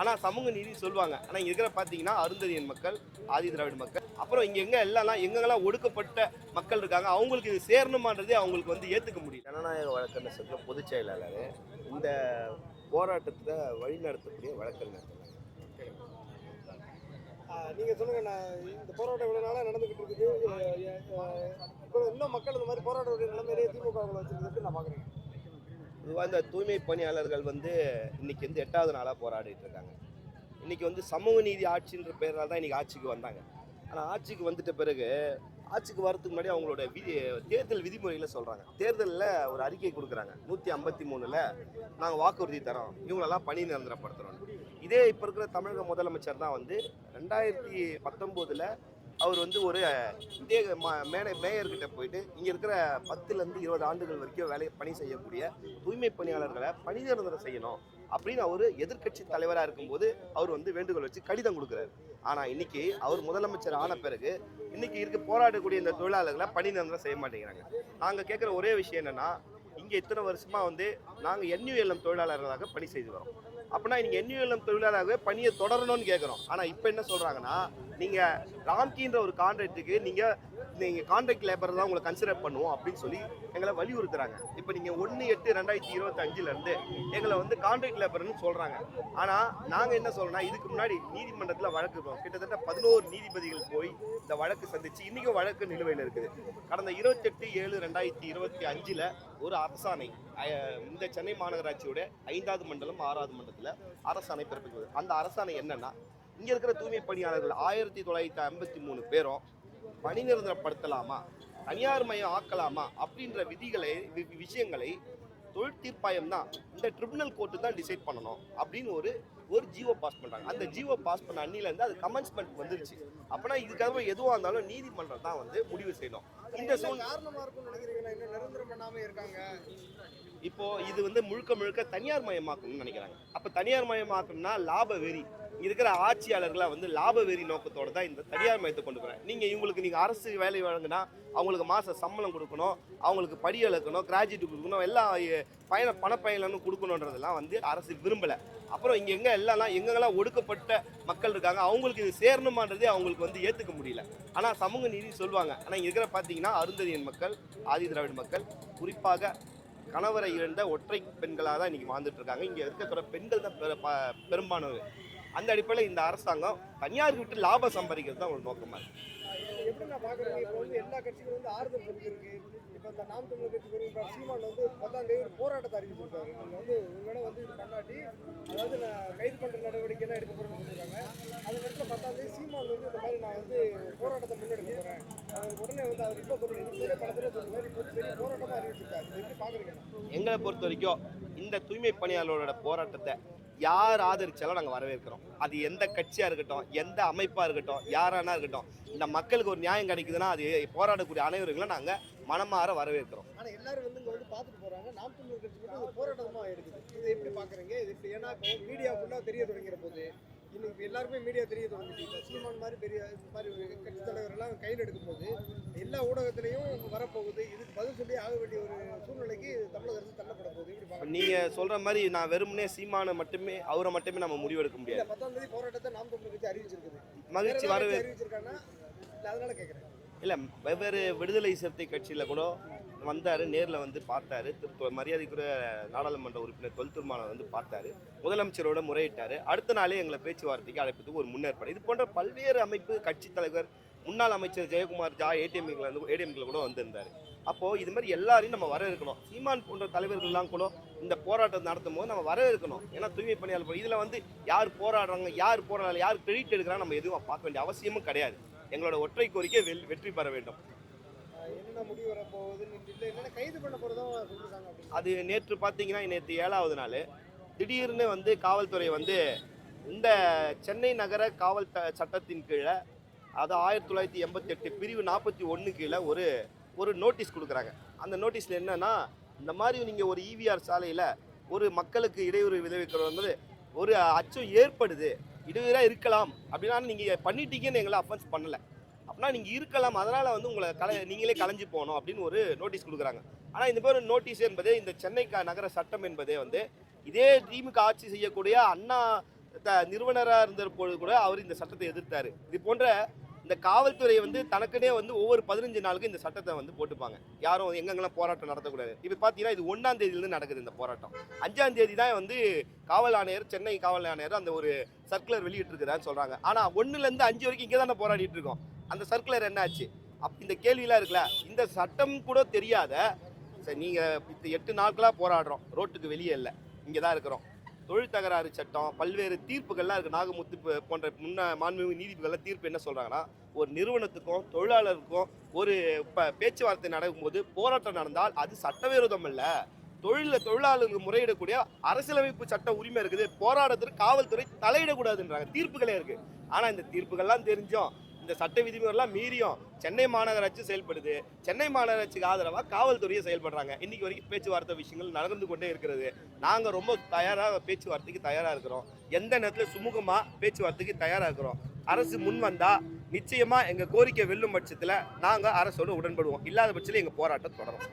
ஆனால் சமூக நீதி சொல்லுவாங்க. ஆனால் இங்கே இருக்கிற பார்த்தீங்கன்னா அருந்ததியன் மக்கள் ஆதி திராவிட மக்கள் அப்புறம் இங்கே எங்கே எல்லாம் எங்கெங்கெல்லாம் ஒடுக்கப்பட்ட மக்கள் இருக்காங்க அவங்களுக்கு இது சேரணுமான்றதே அவங்களுக்கு வந்து ஏற்றுக்க முடியும் ஜனநாயக வழக்கறிஞர் சங்க பொதுச் செயலாளர் இந்த போராட்டத்தை வழிநடத்தக்கூடிய வழக்கறிஞர் நீங்க சொல்லுங்க நான் இந்த போராட்டம் இவ்வளவு நாளா நடந்துகிட்டு இருக்குது. இப்போ இன்னும் மக்கள் இந்த மாதிரி போராட்ட நிலைமையிலேயே திமுக வச்சிருக்கு நான் பாக்குறேன். பொதுவாக இந்த தூய்மை பணியாளர்கள் வந்து இன்னைக்கு வந்து எட்டாவது நாளாக போராடிட்டு இருக்காங்க. இன்னைக்கு வந்து சமூக நீதி ஆட்சின்ற பேரால் தான் இன்றைக்கி ஆட்சிக்கு வந்தாங்க. ஆனால் ஆட்சிக்கு வந்துட்ட பிறகு ஆட்சிக்கு வரதுக்கு முன்னாடி அவங்களோட விதி தேர்தல் விதிமுறையில் சொல்கிறாங்க தேர்தலில் ஒரு அறிக்கை கொடுக்குறாங்க. நூற்றி ஐம்பத்தி மூணில் நாங்கள் வாக்குறுதி தரோம் இவங்களெல்லாம் பணி நிரந்தரப்படுத்துகிறோம் இதே இப்போ இருக்கிற தமிழக முதலமைச்சர் தான் வந்து ரெண்டாயிரத்தி பத்தொம்போதில் அவர் வந்து ஒரு இதே ம- மேனே மேயர்கிட்ட போயிட்டு இங்கே இருக்கிற பத்துலேருந்து இருபது ஆண்டுகள் வரைக்கும் வேலை பணி செய்யக்கூடிய தூய்மை பணியாளர்களை பணி நிரந்தரம் செய்யணும் அப்படின்னு அவர் எதிர்க்கட்சி தலைவராக இருக்கும்போது அவர் வந்து வேண்டுகோள் வச்சு கடிதம் கொடுக்குறாரு. ஆனால் இன்னைக்கு அவர் முதலமைச்சர் ஆன பிறகு இன்னைக்கு இருக்க போராடக்கூடிய இந்த தொழிலாளர்களை பணி நிரந்தரம் செய்ய மாட்டேங்கிறாங்க. நாங்கள் கேட்குற ஒரே விஷயம் என்னென்னா இங்கே இத்தனை வருஷமாக வந்து நாங்கள் என்யூஎல்எம் தொழிலாளர்களாக பணி செய்து வரோம். அப்படின்னா நீங்கள் என்யூஎல்எம் தொழிலாளராகவே பணியை தொடரணும்னு கேட்குறோம் ஆனால் இப்போ என்ன சொல்கிறாங்கன்னா நீங்கள் ராம்கின்ற ஒரு கான்ட்ராக்ட்டுக்கு நீங்கள் நீங்கள் கான்ட்ராக்ட் லேபர் தான் உங்களை கன்சிடர் பண்ணுவோம் அப்படின்னு சொல்லி எங்களை வலியுறுத்துறாங்க. இப்போ நீங்கள் ஒன்று எட்டு ரெண்டாயிரத்தி இருபத்தஞ்சிலேருந்து எங்களை வந்து கான்ட்ராக்ட் லேபர்னு சொல்கிறாங்க ஆனால் நாங்கள் என்ன சொல்கிறோன்னா இதுக்கு முன்னாடி நீதிமன்றத்தில் வழக்கு கிட்டத்தட்ட பதினோரு நீதிபதிகள் போய் இந்த வழக்கு சந்திச்சு இன்றைக்கும் வழக்கு நிலுவையில் இருக்குது. கடந்த இருபத்தெட்டு ஏழு ரெண்டாயிரத்தி இருபத்தி அஞ்சில் ஒரு அரசாணை இந்த சென்னை மாநகராட்சியோட ஐந்தாவது மண்டலம் ஆறாவது மண்டலத்தில் அரசாணை பிறப்பிக்கிறது அந்த அரசாணை என்னன்னா இங்கே இருக்கிற தூய்மை பணியாளர்கள் ஆயிரத்தி தொள்ளாயிரத்தி ஐம்பத்தி மூணு பேரும் பணி நிரந்தரப்படுத்தலாமா? தனியார் மயம் ஆக்கலாமா? அப்படின்ற விதிகளை விஷயங்களை தொழில் தீர்ப்பாயம் தான் இந்த ட்ரிபுனல் கோர்ட்டு தான் டிசைட் பண்ணணும் அப்படின்னு ஒரு ஒரு ஜியோ பாஸ் பண்றாங்க. அந்த ஜியோ பாஸ் பண்ண அன்னிலேருந்து அது கமென்ஸ்மெண்ட் வந்துருச்சு. அப்பனா இதுக்காக எதுவாக இருந்தாலும் நீதிமன்றம் தான் வந்து முடிவு செய்யணும். இந்த சூழ் காரணமா இருக்கும்னு நினைக்கிறீங்கன்னா இன்னும் நிரந்தரம் பண்ணாம இருக்காங்க. இப்போ இது வந்து முழுக்க முழுக்க தனியார் மயமாக்கணும்னு நினைக்கிறாங்க. அப்போ தனியார் மயமாக்கணும்னா லாப வெறி. இருக்கிற ஆட்சியாளர்களாக வந்து லாப வெறி நோக்கத்தோட தான் இந்த தனியார் மயத்தை கொண்டு போகிறேன் நீங்கள் இவங்களுக்கு நீங்கள் அரசு வேலை வழங்கினா அவங்களுக்கு மாத சம்பளம் கொடுக்கணும் அவங்களுக்கு படி இழக்கணும் கிராஜுவேட் கொடுக்கணும் எல்லாம் பயண பணப்பயனும் கொடுக்கணுன்றதெல்லாம் வந்து அரசு விரும்பலை. அப்புறம் இங்கே எங்கே எல்லாம் எங்கெங்கெல்லாம் ஒடுக்கப்பட்ட மக்கள் இருக்காங்க அவங்களுக்கு இது சேரணுமான்றதே அவங்களுக்கு வந்து ஏற்றுக்க முடியல. ஆனால் சமூக நீதி சொல்லுவாங்க. ஆனால் இங்கே இருக்கிற பார்த்தீங்கன்னா அருந்ததியன் மக்கள் ஆதி திராவிட மக்கள் குறிப்பாக கணவரை இழந்த ஒற்றை பெண்களாக தான் இன்றைக்கி வாழ்ந்துட்டு இருக்காங்க. இங்க இருக்கிற பெண்கள் தான் பெரு- ப- பெரும்பானவர் அந்த அடிப்படையில் இந்த அரசாங்கம் தனியார் விட்டு லாபம் சம்பாதிக்கிறது தான் ஒரு நோக்கமாக இருக்கு. எப்படி நான் பாக்குறேன் இப்போ வந்து எல்லா கட்சிகளும் வந்து ஆறுதல் சொல்லியிருக்கு இப்போ இந்த நாம் தமிழர் கட்சி பெருமைப்பா சீமான் வந்து பத்தாம் தேதி ஒரு போராட்டத்தை அறிவிச்சிருக்காரு. நீங்க வந்து உங்களோட வந்து இது பண்ணாட்டி அதாவது நான் கைது பண்ற நடவடிக்கை எல்லாம் எடுக்க போறேன்னு சொல்லியிருக்காங்க. அது நேரத்தில் பத்தாம் தேதி சீமான் வந்து இந்த மாதிரி நான் வந்து போராட்டத்தை முன்னெடுக்க போறேன். எங்களை பொறுத்த வரைக்கும் இந்த தூய்மை பணியாளரோட போராட்டத்தை யார் ஆதரிச்சாலும் நாங்கள் வரவேற்கிறோம். அது எந்த கட்சியாக இருக்கட்டும் எந்த அமைப்பாக இருக்கட்டும் யாரானா இருக்கட்டும் இந்த மக்களுக்கு ஒரு நியாயம் கிடைக்குதுன்னா அது போராடக்கூடிய அனைவர்களும் நாங்கள் மனமாற வரவேற்கிறோம். ஆனா எல்லாரும் வந்து வந்து நாம் தமிழர் கட்சி இதை எப்படி இது ஏன்னா தெரிய தொடங்கிற போது இன்னைக்கு இப்ப எல்லாருக்குமே மீடியா தெரிய தொடங்கிச்சு இப்ப சீமான் மாதிரி பெரிய மாதிரி கட்சி தலைவர் எல்லாம் கையில் எடுக்கும் போது எல்லா ஊடகத்திலையும் வரப்போகுது. இதுக்கு பதில் சொல்லி ஆக வேண்டிய ஒரு சூழ்நிலைக்கு தமிழக அரசு தள்ளப்பட போகுது. எப்படி பாக்குறீங்க நீங்கள் சொல்கிற மாதிரி நான் வெறுமனே சீமானை மட்டுமே அவரை மட்டுமே நம்ம முடிவெடுக்க முடியாது. பத்தாம் தேதி போராட்டத்தை நாம் தமிழர் கட்சி அறிவிச்சிருக்குது. மகிழ்ச்சி வரவே அறிவிச்சிருக்காங்கன்னா இல்ல அதனால கேக்குறேன். இல்லை வெவ்வேறு விடுதலை சிறுத்தை கட்சியில் கூட வந்தார் நேரில் வந்து பார்த்தாரு. மரியாதைக்குரிய நாடாளுமன்ற உறுப்பினர் தொல்துர்மான வந்து பார்த்தாரு. முதலமைச்சரோட முறையிட்டார். அடுத்த நாளே எங்களை பேச்சுவார்த்தைக்கு அழைப்பதுக்கு ஒரு முன்னேற்பாடு. இது போன்ற பல்வேறு அமைப்பு கட்சி தலைவர் முன்னாள் அமைச்சர் ஜெயக்குமார் ஜா ஏடிஎம்களை வந்து ஏடிஎம்ல கூட வந்திருந்தார். அப்போது இது மாதிரி எல்லாரையும் நம்ம வரவேற்கணும். சீமான் போன்ற தலைவர்கள்லாம் கூட இந்த போராட்டம் நடத்தும் போது நம்ம வரவேற்கணும். ஏன்னா தூய்மை பணியாளர் இதில் வந்து யார் போராடுறாங்க யார் போராடல யார் கிரெடிட் எடுக்கிறாங்க நம்ம எதுவும் பார்க்க வேண்டிய அவசியமும் கிடையாது. எங்களோட ஒற்றை கோரிக்கை வெல் வெற்றி பெற வேண்டும். என்னென்ன முடிவு வர போகுதுன்னு கைது பண்ண போறதும் அது நேற்று பார்த்தீங்கன்னா நேற்று ஏழாவது நாள். திடீர்னு வந்து காவல்துறை வந்து இந்த சென்னை நகர காவல் த சட்டத்தின் கீழே அது ஆயிரத்தி தொள்ளாயிரத்தி எண்பத்தி எட்டு பிரிவு நாற்பத்தி ஒன்று கீழே ஒரு ஒரு நோட்டீஸ் கொடுக்குறாங்க. அந்த நோட்டீஸில் என்னன்னா இந்த மாதிரி நீங்கள் ஒரு இவிஆர் சாலையில் ஒரு மக்களுக்கு இடையூறு விளைவிக்கிறது வந்து ஒரு அச்சம் ஏற்படுது. இடையூறாக இருக்கலாம். அப்படின்னா நீங்கள் பண்ணிட்டீங்கன்னு எங்களை அஃபென்ஸ் பண்ணலை. அப்படின்னா நீங்கள் இருக்கலாம். அதனால் வந்து உங்களை கல நீங்களே கலைஞ்சு போகணும் அப்படின்னு ஒரு நோட்டீஸ் கொடுக்குறாங்க. ஆனால் இந்த மாதிரி நோட்டீஸ் என்பது இந்த சென்னை நகர சட்டம் என்பதே வந்து இதே திமுக ஆட்சி செய்யக்கூடிய அண்ணா த- நிறுவனராக இருந்த பொழுது கூட அவர் இந்த சட்டத்தை எதிர்த்தார். இது போன்ற இந்த காவல்துறை வந்து தனக்குனே வந்து ஒவ்வொரு பதினஞ்சு நாளுக்கு இந்த சட்டத்தை வந்து போட்டுப்பாங்க. யாரும் எங்கெங்கெல்லாம் போராட்டம் நடத்தக்கூடாது. இப்போ பார்த்தீங்கன்னா இது ஒன்றாம் தேதியிலேருந்து நடக்குது இந்த போராட்டம். அஞ்சாம் தேதி தான் வந்து காவல் ஆணையர் சென்னை காவல் ஆணையர் அந்த ஒரு சர்க்குலர் வெளியிட்டிருக்கிறான்னு சொல்கிறாங்க ஆனால் ஒன்றுலேருந்து அஞ்சு வரைக்கும் இங்கே தானே போராடிட்டு இருக்கோம். அந்த சர்க்குலர் என்னாச்சு? அப் இந்த கேள்வியெலாம் இருக்குல்ல? இந்த சட்டம் கூட தெரியாத சரி நீங்கள் இப்போ எட்டு நாட்களாக போராடுறோம். ரோட்டுக்கு வெளியே இல்லை. இங்கே தான் இருக்கிறோம். தொழில் தகராறு சட்டம் பல்வேறு தீர்ப்புகள்லாம் இருக்குது நாகமுத்து போன்ற முன்ன மாண்புமிகு நீதிபதிகள்லாம் தீர்ப்பு என்ன சொல்கிறாங்கன்னா ஒரு நிறுவனத்துக்கும் தொழிலாளருக்கும் ஒரு ப பேச்சுவார்த்தை நடக்கும்போது போராட்டம் நடந்தால் அது சட்டவிரோதம் இல்லை தொழிலில் தொழிலாளர்கள் முறையிடக்கூடிய அரசியலமைப்பு சட்ட உரிமை இருக்குது. போராட்டத்திற்கு காவல்துறை தலையிடக்கூடாதுன்றாங்க. தீர்ப்புகளே இருக்குது ஆனால் இந்த தீர்ப்புகள்லாம் தெரிஞ்சோம் இந்த சட்ட விதிமுறைலாம் மீறியும் சென்னை மாநகராட்சி செயல்படுது. சென்னை மாநகராட்சிக்கு ஆதரவாக காவல்துறையை செயல்படுறாங்க. இன்னைக்கு வரைக்கும் பேச்சுவார்த்தை விஷயங்கள் நடந்து கொண்டே இருக்கிறது. நாங்கள் ரொம்ப தயாராக பேச்சுவார்த்தைக்கு தயாராக இருக்கிறோம். எந்த நேரத்தில் சுமூகமாக பேச்சுவார்த்தைக்கு தயாராக இருக்கிறோம்? அரசு முன் வந்தால் நிச்சயமாக எங்கள் கோரிக்கை வெல்லும் பட்சத்தில் நாங்கள் அரசோடு உடன்படுவோம். இல்லாத பட்சத்தில் எங்கள் போராட்டம் தொடரும்.